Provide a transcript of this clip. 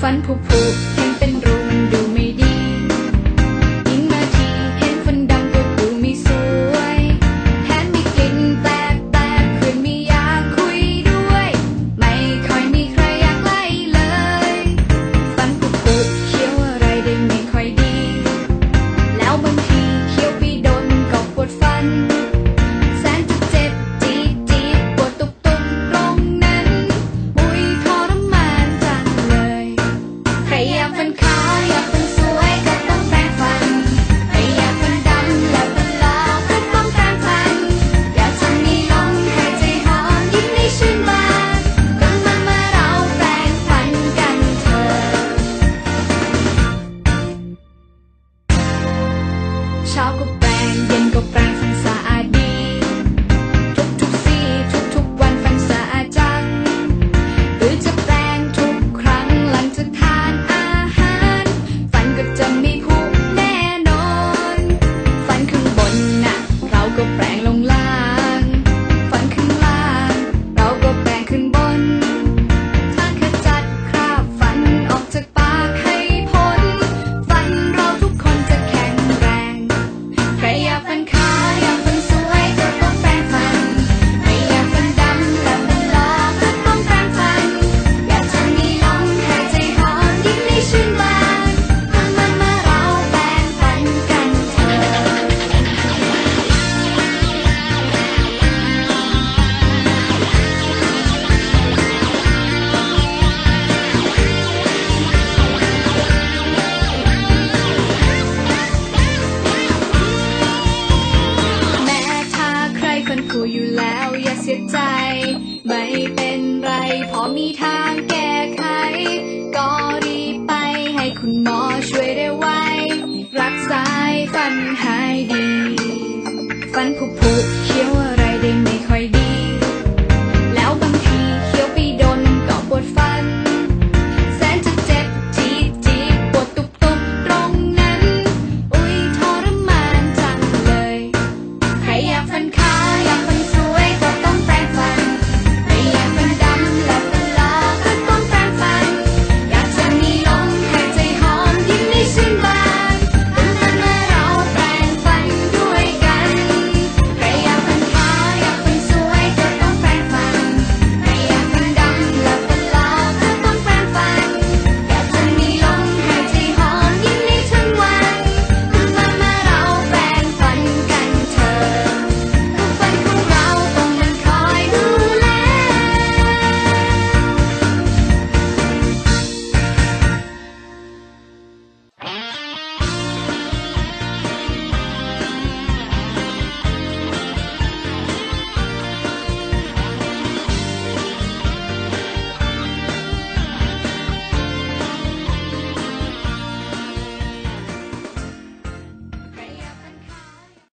ฟันผุผุ พอมีทางแก้ไข ก็รีบไปให้คุณหมอช่วยได้ไว รักษาฟันหายดี ฟันผุผุ